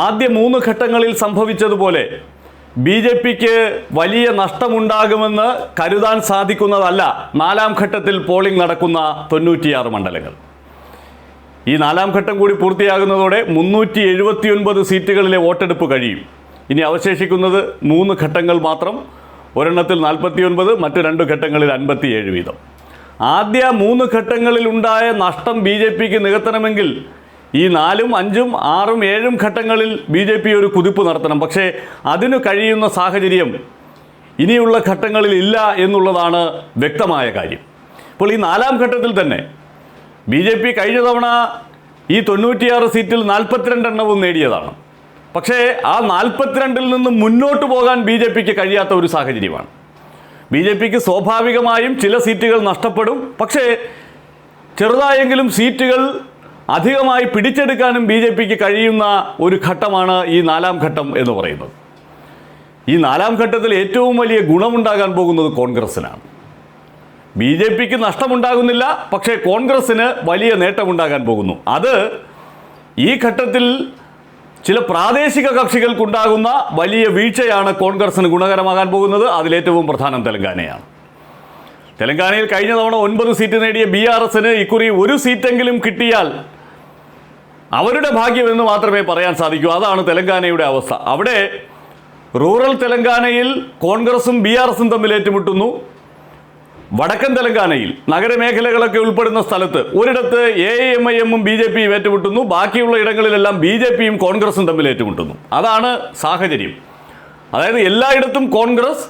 ആദ്യ മൂന്ന് ഘട്ടങ്ങളിൽ സംഭവിച്ചതുപോലെ ബി ജെ പിക്ക് വലിയ നഷ്ടമുണ്ടാകുമെന്ന് കരുതാൻ സാധിക്കുന്നതല്ല നാലാം ഘട്ടത്തിൽ പോളിംഗ് നടക്കുന്ന തൊണ്ണൂറ്റിയാറ് മണ്ഡലങ്ങൾ. ഈ നാലാം ഘട്ടം കൂടി പൂർത്തിയാകുന്നതോടെ മുന്നൂറ്റി എഴുപത്തിയൊൻപത് സീറ്റുകളിലെ വോട്ടെടുപ്പ് കഴിയും. ഇനി അവശേഷിക്കുന്നത് മൂന്ന് ഘട്ടങ്ങൾ മാത്രം. ഒരെണ്ണത്തിൽ നാൽപ്പത്തിയൊൻപത് മറ്റ് രണ്ട് ഘട്ടങ്ങളിൽ അൻപത്തിയേഴ് വീതം. ആദ്യ മൂന്ന് ഘട്ടങ്ങളിൽ ഉണ്ടായ നഷ്ടം ബി ജെ പിക്ക് നികത്തണമെങ്കിൽ ഈ നാലും അഞ്ചും ആറും ഏഴും ഘട്ടങ്ങളിൽ ബി ജെ പി ഒരു കുതിപ്പ് നടത്തണം. പക്ഷേ അതിനു കഴിയുന്ന സാഹചര്യം ഇനിയുള്ള ഘട്ടങ്ങളിൽ ഇല്ല എന്നുള്ളതാണ് വ്യക്തമായ കാര്യം. ഇപ്പോൾ ഈ നാലാം ഘട്ടത്തിൽ തന്നെ ബി ജെ പി കഴിഞ്ഞ തവണ ഈ തൊണ്ണൂറ്റിയാറ് സീറ്റിൽ നാൽപ്പത്തിരണ്ടെണ്ണവും നേടിയതാണ്. പക്ഷേ ആ നാൽപ്പത്തിരണ്ടിൽ നിന്ന് മുന്നോട്ട് പോകാൻ ബി ജെ പിക്ക് കഴിയാത്ത ഒരു സാഹചര്യമാണ്. ബി ജെ പിക്ക് സ്വാഭാവികമായും ചില സീറ്റുകൾ നഷ്ടപ്പെടും. പക്ഷേ ചെറുതായെങ്കിലും സീറ്റുകൾ അധികമായി പിടിച്ചെടുക്കാനും ബി ജെ പിക്ക് കഴിയുന്ന ഒരു ഘട്ടമാണ് ഈ നാലാം ഘട്ടം എന്ന് പറയുന്നത്. ഈ നാലാം ഘട്ടത്തിൽ ഏറ്റവും വലിയ ഗുണമുണ്ടാകാൻ പോകുന്നത് കോൺഗ്രസ്സിനാണ്. ബി ജെ പിക്ക് നഷ്ടമുണ്ടാകുന്നില്ല പക്ഷേ കോൺഗ്രസ്സിന് വലിയ നേട്ടമുണ്ടാകാൻ പോകുന്നു. അത് ഈ ഘട്ടത്തിൽ ചില പ്രാദേശിക കക്ഷികൾക്കുണ്ടാകുന്ന വലിയ വീഴ്ചയാണ് കോൺഗ്രസ്സിന് ഗുണകരമാകാൻ പോകുന്നത്. അതിലേറ്റവും പ്രധാനം തെലങ്കാനയാണ്. തെലങ്കാനയിൽ കഴിഞ്ഞ തവണ ഒൻപത് സീറ്റ് നേടിയ ബി ആർ എസിന് ഇക്കുറി ഒരു സീറ്റെങ്കിലും കിട്ടിയാൽ അവരുടെ ഭാഗ്യം എന്ന് മാത്രമേ പറയാൻ സാധിക്കൂ. അതാണ് തെലങ്കാനയുടെ അവസ്ഥ. അവിടെ റൂറൽ തെലങ്കാനയിൽ കോൺഗ്രസും ബി ആർ എസും തമ്മിൽ ഏറ്റുമുട്ടുന്നു. വടക്കൻ തെലങ്കാനയിൽ നഗരമേഖലകളൊക്കെ ഉൾപ്പെടുന്ന സ്ഥലത്ത് ഒരിടത്ത് എ എം ഐ എമ്മും ബി ജെ പിയും ഏറ്റുമുട്ടുന്നു. ബാക്കിയുള്ള ഇടങ്ങളിലെല്ലാം ബി ജെ പിയും കോൺഗ്രസും തമ്മിൽ ഏറ്റുമുട്ടുന്നു. അതാണ് സാഹചര്യം. അതായത് എല്ലായിടത്തും കോൺഗ്രസ്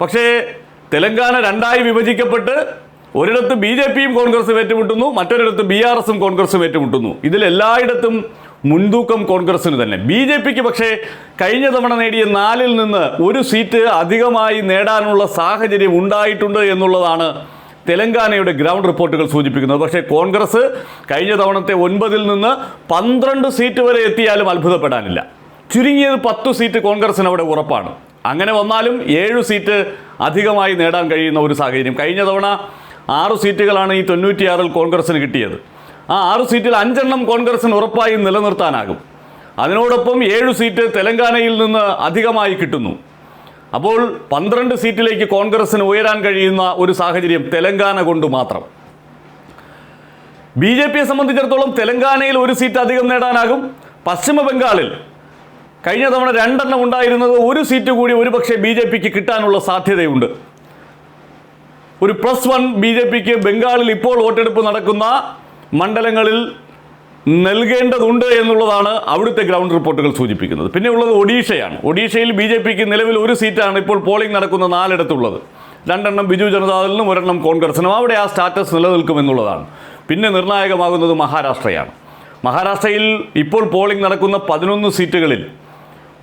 പക്ഷേ തെലങ്കാന രണ്ടായി വിഭജിക്കപ്പെട്ട് ഒരിടത്ത് ബി ജെ പിയും കോൺഗ്രസും ഏറ്റുമുട്ടുന്നു മറ്റൊരിടത്ത് ബി ആർ എസും കോൺഗ്രസും ഏറ്റുമുട്ടുന്നു. ഇതിൽ എല്ലായിടത്തും മുൻതൂക്കം കോൺഗ്രസിന് തന്നെ. ബി ജെ പിക്ക് പക്ഷേ കഴിഞ്ഞ തവണ നേടിയ നാലിൽ നിന്ന് ഒരു സീറ്റ് അധികമായി നേടാനുള്ള സാഹചര്യം ഉണ്ടായിട്ടുണ്ട് എന്നുള്ളതാണ് തെലങ്കാനയുടെ ഗ്രൗണ്ട് റിപ്പോർട്ടുകൾ സൂചിപ്പിക്കുന്നത്. പക്ഷേ കോൺഗ്രസ് കഴിഞ്ഞ തവണത്തെ ഒൻപതിൽ നിന്ന് പന്ത്രണ്ട് സീറ്റ് വരെ എത്തിയാലും അത്ഭുതപ്പെടാനില്ല. ചുരുങ്ങിയത് പത്ത് സീറ്റ് കോൺഗ്രസിന് അവിടെ ഉറപ്പാണ്. അങ്ങനെ വന്നാലും ഏഴ് സീറ്റ് അധികമായി നേടാൻ കഴിയുന്ന ഒരു സാഹചര്യം. കഴിഞ്ഞ തവണ ആറ് സീറ്റുകളാണ് ഈ തൊണ്ണൂറ്റിയാറിൽ കോൺഗ്രസിന് കിട്ടിയത്. ആ ആറ് സീറ്റിൽ അഞ്ചെണ്ണം കോൺഗ്രസിന് ഉറപ്പായും നിലനിർത്താനാകും. അതിനോടൊപ്പം ഏഴ് സീറ്റ് തെലങ്കാനയിൽ നിന്ന് അധികമായി കിട്ടുന്നു. അപ്പോൾ പന്ത്രണ്ട് സീറ്റിലേക്ക് കോൺഗ്രസിന് ഉയരാൻ കഴിയുന്ന ഒരു സാഹചര്യം തെലങ്കാന കൊണ്ട് മാത്രം. ബി ജെ പിയെ സംബന്ധിച്ചിടത്തോളം തെലങ്കാനയിൽ ഒരു സീറ്റ് അധികം നേടാനാകും. പശ്ചിമ ബംഗാളിൽ കഴിഞ്ഞ തവണ രണ്ടെണ്ണം ഉണ്ടായിരുന്നത് ഒരു സീറ്റ് കൂടി ഒരുപക്ഷെ ബി ജെ പിക്ക് കിട്ടാനുള്ള സാധ്യതയുണ്ട്. ഒരു പ്ലസ് വൺ ബി ജെ പിക്ക് ബംഗാളിൽ ഇപ്പോൾ വോട്ടെടുപ്പ് നടക്കുന്ന മണ്ഡലങ്ങളിൽ നൽകേണ്ടതുണ്ട് എന്നുള്ളതാണ് അവിടുത്തെ ഗ്രൗണ്ട് റിപ്പോർട്ടുകൾ സൂചിപ്പിക്കുന്നത്. പിന്നെ ഉള്ളത് ഒഡീഷയാണ്. ഒഡീഷയിൽ ബി ജെ പിക്ക് നിലവിൽ ഒരു സീറ്റാണ് ഇപ്പോൾ പോളിംഗ് നടക്കുന്ന നാലിടത്തുള്ളത്. രണ്ടെണ്ണം ബിജു ജനതാദളിനും ഒരെണ്ണം കോൺഗ്രസിനും. അവിടെ ആ സ്റ്റാറ്റസ് നിലനിൽക്കുമെന്നുള്ളതാണ്. പിന്നെ നിർണായകമാകുന്നത് മഹാരാഷ്ട്രയാണ്. മഹാരാഷ്ട്രയിൽ ഇപ്പോൾ പോളിംഗ് നടക്കുന്ന പതിനൊന്ന് സീറ്റുകളിൽ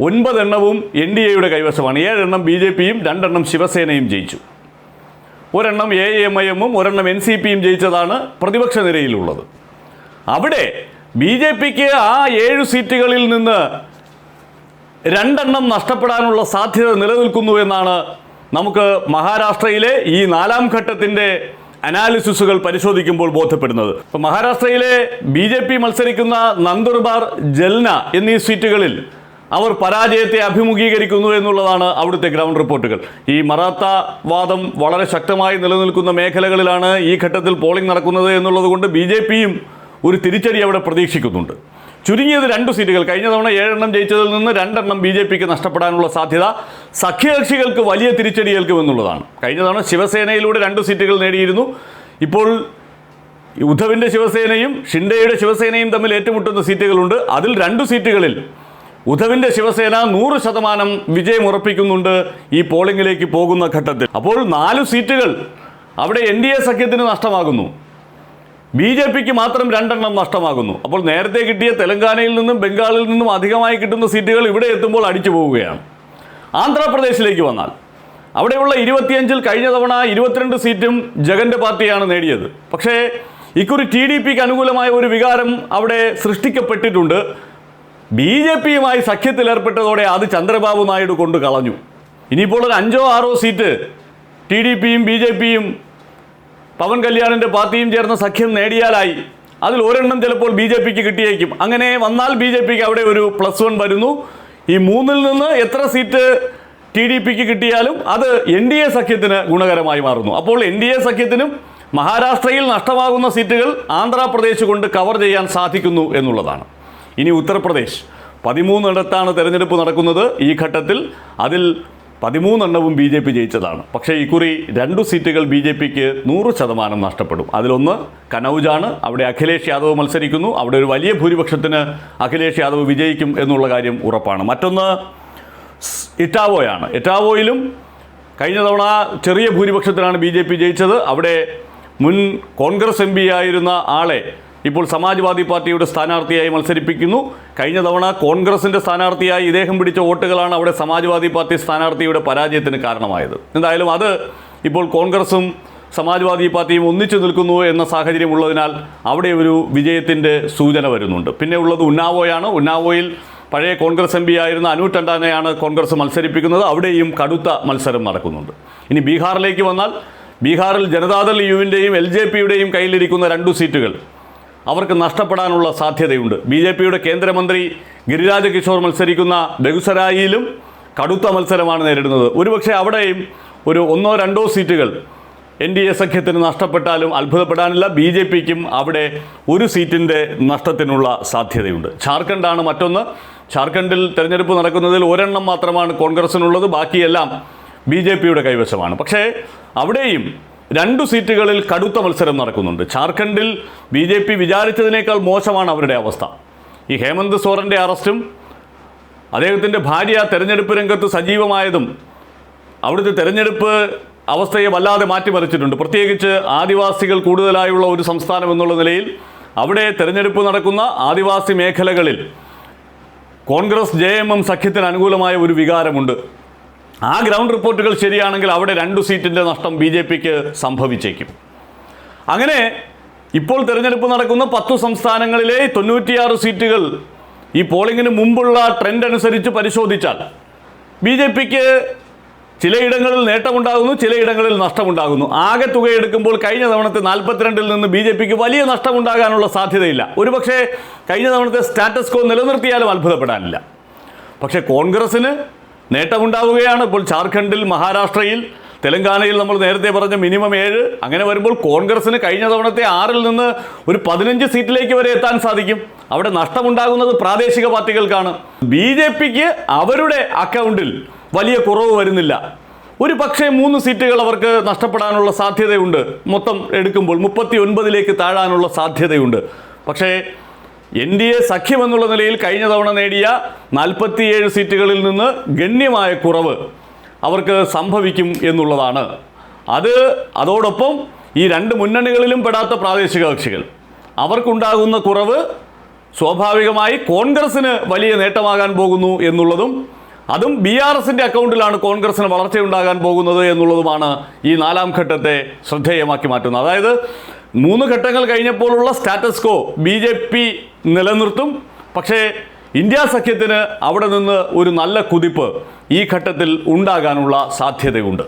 ഒൻപതെണ്ണവും എൻ ഡി എയുടെ കൈവശമാണ്. ഏഴെണ്ണം ബി ജെ പിയും രണ്ടെണ്ണം ശിവസേനയും ജയിച്ചു. ഒരെണ്ണം എ എം ഐ എമ്മും ഒരെണ്ണം എൻ സി പിയും ജയിച്ചതാണ് പ്രതിപക്ഷ നിരയിലുള്ളത്. അവിടെ ബി ജെ പിക്ക് ആ ഏഴ് സീറ്റുകളിൽ നിന്ന് രണ്ടെണ്ണം നഷ്ടപ്പെടാനുള്ള സാധ്യത നിലനിൽക്കുന്നു എന്നാണ് നമുക്ക് മഹാരാഷ്ട്രയിലെ ഈ നാലാം ഘട്ടത്തിന്റെ അനാലിസിസുകൾ പരിശോധിക്കുമ്പോൾ ബോധ്യപ്പെടുന്നത്. മഹാരാഷ്ട്രയിലെ ബി ജെ പി മത്സരിക്കുന്ന നന്ദുർബാർ ജൽന എന്നീ സീറ്റുകളിൽ അവർ പരാജയത്തെ അഭിമുഖീകരിക്കുന്നു എന്നുള്ളതാണ് അവിടുത്തെ ഗ്രൗണ്ട് റിപ്പോർട്ടുകൾ. ഈ മറാത്ത വാദം വളരെ ശക്തമായി നിലനിൽക്കുന്ന മേഖലകളിലാണ് ഈ ഘട്ടത്തിൽ പോളിംഗ് നടക്കുന്നത് എന്നുള്ളതുകൊണ്ട് ബി ജെ പിയും ഒരു തിരിച്ചടി അവിടെ പ്രതീക്ഷിക്കുന്നുണ്ട്. ചുരുങ്ങിയത് രണ്ട് സീറ്റുകൾ. കഴിഞ്ഞ തവണ ഏഴെണ്ണം ജയിച്ചതിൽ നിന്ന് രണ്ടെണ്ണം ബി ജെ പിക്ക് നഷ്ടപ്പെടാനുള്ള സാധ്യത സഖ്യകക്ഷികൾക്ക് വലിയ തിരിച്ചടി ഏൽക്കുമെന്നുള്ളതാണ്. കഴിഞ്ഞ തവണ ശിവസേനയിലൂടെ രണ്ട് സീറ്റുകൾ നേടിയിരുന്നു. ഇപ്പോൾ ഉദ്ധവിന്റെ ശിവസേനയും ഷിൻഡെയുടെ ശിവസേനയും തമ്മിൽ ഏറ്റുമുട്ടുന്ന സീറ്റുകളുണ്ട്. അതിൽ രണ്ട് സീറ്റുകളിൽ ഉദ്ധവിന്റെ ശിവസേന നൂറ് ശതമാനം വിജയം ഉറപ്പിക്കുന്നുണ്ട് ഈ പോളിംഗിലേക്ക് പോകുന്ന ഘട്ടത്തിൽ. അപ്പോൾ നാല് സീറ്റുകൾ അവിടെ എൻ ഡി എ സഖ്യത്തിന് നഷ്ടമാകുന്നു. ബി ജെ പിക്ക് മാത്രം രണ്ടെണ്ണം നഷ്ടമാകുന്നു. അപ്പോൾ നേരത്തെ കിട്ടിയ തെലങ്കാനയിൽ നിന്നും ബംഗാളിൽ നിന്നും അധികമായി കിട്ടുന്ന സീറ്റുകൾ ഇവിടെ എത്തുമ്പോൾ അടിച്ചു പോവുകയാണ്. ആന്ധ്രാപ്രദേശിലേക്ക് വന്നാൽ. അവിടെയുള്ള ഇരുപത്തിയഞ്ചിൽ കഴിഞ്ഞ തവണ ഇരുപത്തിരണ്ട് സീറ്റും ജഗന്റെ പാർട്ടിയാണ് നേടിയത്. പക്ഷേ ഇക്കുറി ടി ഡി പിക്ക് അനുകൂലമായ ഒരു വികാരം അവിടെ സൃഷ്ടിക്കപ്പെട്ടിട്ടുണ്ട്. ബി ജെ പിയുമായി സഖ്യത്തിലേർപ്പെട്ടതോടെ അത് ചന്ദ്രബാബു നായിഡു കൊണ്ട് കളഞ്ഞു. ഇനിയിപ്പോൾ ഒരു അഞ്ചോ ആറോ സീറ്റ് ടി ഡി പിയും ബി ജെ പിയും പവൻ കല്യാണിന്റെ പാർട്ടിയും ചേർന്ന സഖ്യം നേടിയാലായി. അതിൽ ഒരെണ്ണം ചിലപ്പോൾ ബി ജെ പിക്ക് കിട്ടിയേക്കും. അങ്ങനെ വന്നാൽ ബി ജെ പിക്ക് അവിടെ ഒരു പ്ലസ് വൺ വരുന്നു. ഈ മൂന്നിൽ നിന്ന് എത്ര സീറ്റ് ടി ഡി പിക്ക് കിട്ടിയാലും അത് എൻ ഡി എ സഖ്യത്തിന് ഗുണകരമായി മാറുന്നു. അപ്പോൾ എൻ ഡി എ സഖ്യത്തിനും മഹാരാഷ്ട്രയിൽ നഷ്ടമാകുന്ന സീറ്റുകൾ ആന്ധ്രാപ്രദേശ് കൊണ്ട് കവർ ചെയ്യാൻ സാധിക്കുന്നു എന്നുള്ളതാണ്. ഇനി ഉത്തർപ്രദേശ്. പതിമൂന്നിടത്താണ് തെരഞ്ഞെടുപ്പ് നടക്കുന്നത് ഈ ഘട്ടത്തിൽ. അതിൽ പതിമൂന്നെണ്ണവും ബി ജെ പി ജയിച്ചതാണ്. പക്ഷേ ഇക്കുറി രണ്ടു സീറ്റുകൾ ബി ജെ പിക്ക് നൂറ് ശതമാനം നഷ്ടപ്പെടും. അതിലൊന്ന് കനൗജാണ്. അവിടെ അഖിലേഷ് യാദവ് മത്സരിക്കുന്നു. അവിടെ ഒരു വലിയ ഭൂരിപക്ഷത്തിന് അഖിലേഷ് യാദവ് വിജയിക്കും എന്നുള്ള കാര്യം ഉറപ്പാണ്. മറ്റൊന്ന് ഇറ്റാവോയാണ്. ഇറ്റാവോയിലും കഴിഞ്ഞ തവണ ചെറിയ ഭൂരിപക്ഷത്തിലാണ് ബി ജയിച്ചത്. അവിടെ മുൻ കോൺഗ്രസ് എം ആയിരുന്ന ആളെ ഇപ്പോൾ സമാജ്വാദി പാർട്ടിയുടെ സ്ഥാനാർത്ഥിയായി മത്സരിപ്പിക്കുന്നു. കഴിഞ്ഞ തവണ കോൺഗ്രസിന്റെ സ്ഥാനാർത്ഥിയായി ഇദ്ദേഹം പിടിച്ച വോട്ടുകളാണ് അവിടെ സമാജ്വാദി പാർട്ടി സ്ഥാനാർത്ഥിയുടെ പരാജയത്തിന് കാരണമായത്. എന്തായാലും അത് ഇപ്പോൾ കോൺഗ്രസും സമാജ്വാദി പാർട്ടിയും ഒന്നിച്ചു നിൽക്കുന്നു എന്ന സാഹചര്യം ഉള്ളതിനാൽ അവിടെ ഒരു വിജയത്തിന്റെ സൂചന വരുന്നുണ്ട്. പിന്നെ ഉള്ളത് ഉന്നാവോയാണ്. ഉന്നാവോയിൽ പഴയ കോൺഗ്രസ് എം പി ആയിരുന്ന അനു ടണ്ടാനെയാണ് കോൺഗ്രസ് മത്സരിപ്പിക്കുന്നത്. അവിടെയും കടുത്ത മത്സരം നടക്കുന്നുണ്ട്. ഇനി ബീഹാറിലേക്ക് വന്നാൽ ബീഹാറിൽ ജനതാദൾ യുവിന്റെയും എൽ ജെ പിയുടെയും കയ്യിലിരിക്കുന്ന രണ്ടു സീറ്റുകൾ അവർക്ക് നഷ്ടപ്പെടാനുള്ള സാധ്യതയുണ്ട്. ബി ജെ പിയുടെ കേന്ദ്രമന്ത്രി ഗിരിരാജ കിഷോർ മത്സരിക്കുന്ന ബെഗുസരായിലും കടുത്ത മത്സരമാണ് നേരിടുന്നത്. ഒരുപക്ഷെ അവിടെയും ഒരു ഒന്നോ രണ്ടോ സീറ്റുകൾ എൻ ഡി എ സഖ്യത്തിന് നഷ്ടപ്പെട്ടാലും അത്ഭുതപ്പെടാനില്ല. ബി ജെ പിക്കും അവിടെ ഒരു സീറ്റിന്റെ നഷ്ടത്തിനുള്ള സാധ്യതയുണ്ട്. ഝാർഖണ്ഡാണ് മറ്റൊന്ന്. ഝാർഖണ്ഡിൽ തെരഞ്ഞെടുപ്പ് നടക്കുന്നതിൽ ഒരെണ്ണം മാത്രമാണ് കോൺഗ്രസിനുള്ളത്. ബാക്കിയെല്ലാം ബി ജെ പിയുടെ കൈവശമാണ്. പക്ഷേ അവിടെയും രണ്ടു സീറ്റുകളിൽ കടുത്ത മത്സരം നടക്കുന്നുണ്ട്. ഝാർഖണ്ഡിൽ ബി ജെ പി വിചാരിച്ചതിനേക്കാൾ മോശമാണ് അവരുടെ അവസ്ഥ. ഈ ഹേമന്ത് സോറന്റെ അറസ്റ്റും അദ്ദേഹത്തിന്റെ ഭാര്യ തെരഞ്ഞെടുപ്പ് രംഗത്ത് സജീവമായതും അവിടുത്തെ തെരഞ്ഞെടുപ്പ് അവസ്ഥയെ വല്ലാതെ മാറ്റിമറിച്ചിട്ടുണ്ട്. പ്രത്യേകിച്ച് ആദിവാസികൾ കൂടുതലായുള്ള ഒരു സംസ്ഥാനം എന്നുള്ള നിലയിൽ അവിടെ തെരഞ്ഞെടുപ്പ് നടക്കുന്ന ആദിവാസി മേഖലകളിൽ കോൺഗ്രസ് ജെ എം എം സഖ്യത്തിന് അനുകൂലമായ ഒരു വികാരമുണ്ട്. ആ ഗ്രൗണ്ട് റിപ്പോർട്ടുകൾ ശരിയാണെങ്കിൽ അവിടെ രണ്ട് സീറ്റിന്റെ നഷ്ടം ബി ജെ പിക്ക് സംഭവിച്ചേക്കും. അങ്ങനെ ഇപ്പോൾ തിരഞ്ഞെടുപ്പ് നടക്കുന്ന പത്തു സംസ്ഥാനങ്ങളിലെ തൊണ്ണൂറ്റിയാറ് സീറ്റുകൾ ഈ പോളിംഗിന് മുമ്പുള്ള ട്രെൻഡ് അനുസരിച്ച് പരിശോധിച്ചാൽ ബി ജെ പിക്ക് ചിലയിടങ്ങളിൽ നേട്ടമുണ്ടാകുന്നു ചിലയിടങ്ങളിൽ നഷ്ടമുണ്ടാകുന്നു. ആകെ തുക എടുക്കുമ്പോൾ കഴിഞ്ഞ തവണത്തെ നാൽപ്പത്തിരണ്ടിൽ നിന്ന് ബി ജെ പിക്ക് വലിയ നഷ്ടമുണ്ടാകാനുള്ള സാധ്യതയില്ല. ഒരുപക്ഷെ കഴിഞ്ഞ തവണത്തെ സ്റ്റാറ്റസ് കോ നിലനിർത്തിയാലും അത്ഭുതപ്പെടാനില്ല. പക്ഷേ കോൺഗ്രസ്സിന് നേട്ടമുണ്ടാവുകയാണ് ഇപ്പോൾ ജാർഖണ്ഡിൽ മഹാരാഷ്ട്രയിൽ. തെലങ്കാനയിൽ നമ്മൾ നേരത്തെ പറഞ്ഞ മിനിമം ഏഴ്. അങ്ങനെ വരുമ്പോൾ കോൺഗ്രസ്സിന് കഴിഞ്ഞ തവണത്തെ ആറിൽ നിന്ന് ഒരു പതിനഞ്ച് സീറ്റിലേക്ക് വരെ എത്താൻ സാധിക്കും. അവിടെ നഷ്ടമുണ്ടാകുന്നത് പ്രാദേശിക പാർട്ടികൾക്കാണ്. ബി ജെ പിക്ക് അവരുടെ അക്കൗണ്ടിൽ വലിയ കുറവ് വരുന്നില്ല. ഒരു പക്ഷേ മൂന്ന് സീറ്റുകൾ അവർക്ക് നഷ്ടപ്പെടാനുള്ള സാധ്യതയുണ്ട്. മൊത്തം എടുക്കുമ്പോൾ മുപ്പത്തി ഒൻപതിലേക്ക് താഴാനുള്ള സാധ്യതയുണ്ട്. പക്ഷേ എൻ ഡി എ സഖ്യം എന്നുള്ള നിലയിൽ കഴിഞ്ഞ തവണ നേടിയ നാൽപ്പത്തിയേഴ് സീറ്റുകളിൽ നിന്ന് ഗണ്യമായ കുറവ് അവർക്ക് സംഭവിക്കും എന്നുള്ളതാണ്. അത് അതോടൊപ്പം ഈ രണ്ട് മുന്നണികളിലും പെടാത്ത പ്രാദേശിക കക്ഷികൾ. അവർക്കുണ്ടാകുന്ന കുറവ് സ്വാഭാവികമായി കോൺഗ്രസിന് വലിയ നേട്ടമാകാൻ പോകുന്നു എന്നുള്ളതും അതും ബി ആർ എസിന്റെ അക്കൗണ്ടിലാണ് കോൺഗ്രസിന് വളർച്ചയുണ്ടാകാൻ പോകുന്നത് എന്നുള്ളതുമാണ് ഈ നാലാം ഘട്ടത്തെ ശ്രദ്ധേയമാക്കി മാറ്റുന്നത്. അതായത് മൂന്ന് ഘട്ടങ്ങൾ കഴിഞ്ഞപ്പോഴുള്ള status quo B J P നിലനിർത്തും. പക്ഷേ ഇന്ത്യ സഖ്യത്തിന് അവിടെ നിന്ന് ഒരു നല്ല കുതിപ്പ് ഈ ഘട്ടത്തിൽ ഉണ്ടാകാനുള്ള സാധ്യതയുണ്ട്.